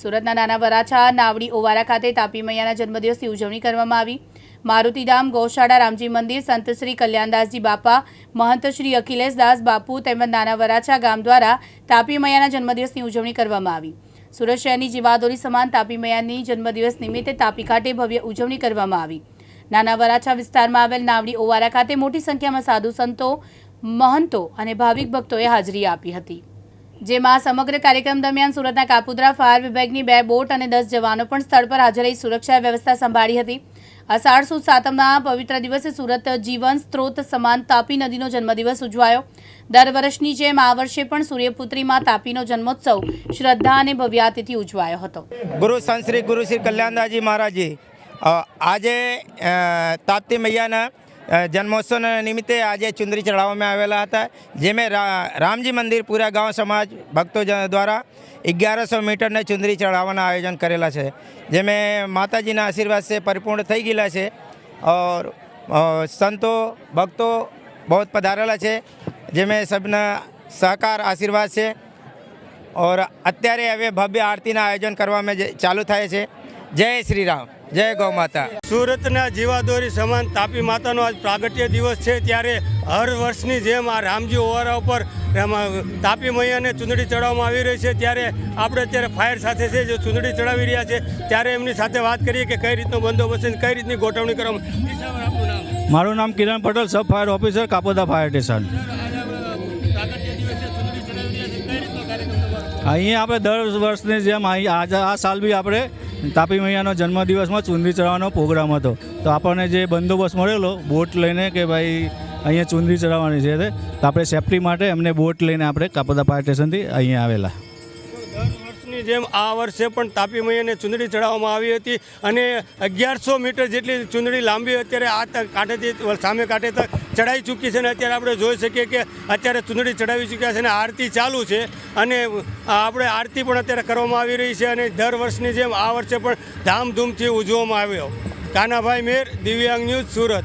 સુરતના નાના વરાછા, નાવડી, ઓવારા ખાતે તાપી મૈયાના જન્મદિવસની ઉજવણી કરવામાં આવી. મારુતિધામ, ગૌશાળા, રામજી મંદિર, સંત શ્રી કલ્યાણદાસજી બાપા, મહંત શ્રી અખિલેશદાસ બાપુ તેમજ નાના વરાછા ગામ દ્વારા તાપી મૈયાના જન્મદિવસની ઉજવણી કરવામાં આવી. સુરત શહેરની જીવાદોરી સમાન તાપી મૈયાની જન્મદિવસ નિમિત્તે તાપી ખાતે ભવ્ય ઉજવણી કરવામાં આવી. નાના વરાછા વિસ્તારમાં આવેલ નાવડી, ઓવારા ખાતે મોટી સંખ્યામાં સાધુ સંતો, મહંતો અને ભાવિક ભક્તોએ હાજરી આપી હતી. જેમાં સમગ્ર કાર્યક્રમ દરમિયાન સુરતના કાપુદ્રા ફાયર વિભાગની બે બોટ અને દસ જવાનો પણ સ્થળ પર હાજર રહી સુરક્ષા વ્યવસ્થા સંભાળી હતી. અષાઢ સુદ સાતમના પવિત્ર દિવસે સુરત જીવન સ્ત્રોત સમાન તાપી નદીનો જન્મદિવસ ઉજવાયો. દર વર્ષની જેમ આ વર્ષે પણ સૂર્યપુત્રીમાં તાપીનો જન્મોત્સવ શ્રદ્ધા અને ભવ્યાતિથી ઉજવાયો હતો. ગુરુ સંત શ્રી ગુરુ શ્રી કલ્યાણદાસજી મહારાજજી આજે તાપ્તી મૈયાના જન્મોત્સવ નિમિત્તે આજે ચુંદરી ચઢાવવામાં આવેલા હતા, જેમાં રામજી મંદિર, પૂરા ગાંવ સમાજ, ભક્તો દ્વારા અગિયારસો મીટરને ચુંદરી ચઢાવવાના આયોજન કરેલા છે, જેમાં માતાજીના આશીર્વાદ છે, પરિપૂર્ણ થઈ ગયેલા છે, ઓર સંતો, ભક્તો બહુ પધારેલા છે, જેમાં સબના સહકાર, આશીર્વાદ છે, ઓર અત્યારે હવે ભવ્ય આરતીના આયોજન કરવામાં ચાલુ થાય છે, જય શ્રી રામ. જય ગૌ માતા. સુરતના જીવાદોરી સમાન તાપી માતાનો આજ પ્રાગટ્ય દિવસ છે ત્યારે હર વર્ષની જેમ આ રામજી ઓવારા ઉપર એમાં તાપી મૈયાને ચૂંદડી ચડાવવામાં આવી રહી છે. ત્યારે આપણે અત્યારે ફાયર સાથે છે જે ચૂંદડી ચડાવી રહ્યા છે ત્યારે એમની સાથે વાત કરીએ કે કઈ રીતનો બંદોબસ્ત કઈ રીતની ગોઠવણી કરવામાં મારું નામ Kiran Patel sub fire officer Kapoda fire station. અહીંયા આપણે દર વર્ષની જેમ અહીં આજે આ સાલ બી આપણે તાપી મૈયાનો જન્મદિવસમાં ચુંદરી ચડાવવાનો પ્રોગ્રામ હતો. તો આપણને જે બંદોબસ્ત મળેલો, બોટ લઈને કે ભાઈ અહીંયા ચુંદરી ચડાવવાની છે, તે આપણે સેફટી માટે એમને બોટ લઈને આપણે કાપોદા ફાયર સ્ટેશનથી અહીંયા આવેલા. વર્ષની જેમ આ વર્ષે પણ તાપી મૈયાને ચૂંદડી ચડાવવામાં આવી હતી અને અગિયારસો મીટર જેટલી ચૂંદડી લાંબી અત્યારે આ કાંઠેથી સામે કાંઠે તક ચડાઈ ચૂકી છે અને અત્યારે આપણે જોઈ શકીએ કે અત્યારે ચૂંદડી ચડાવી ચૂક્યા છે અને આરતી ચાલુ છે અને આપણે આરતી પણ અત્યારે કરવામાં આવી રહી છે અને દર વર્ષની જેમ આ વર્ષે પણ ધામધૂમથી ઉજવવામાં આવ્યો. કાનાભાઈ મેર, દિવ્યાંગ ન્યૂઝ સુરત.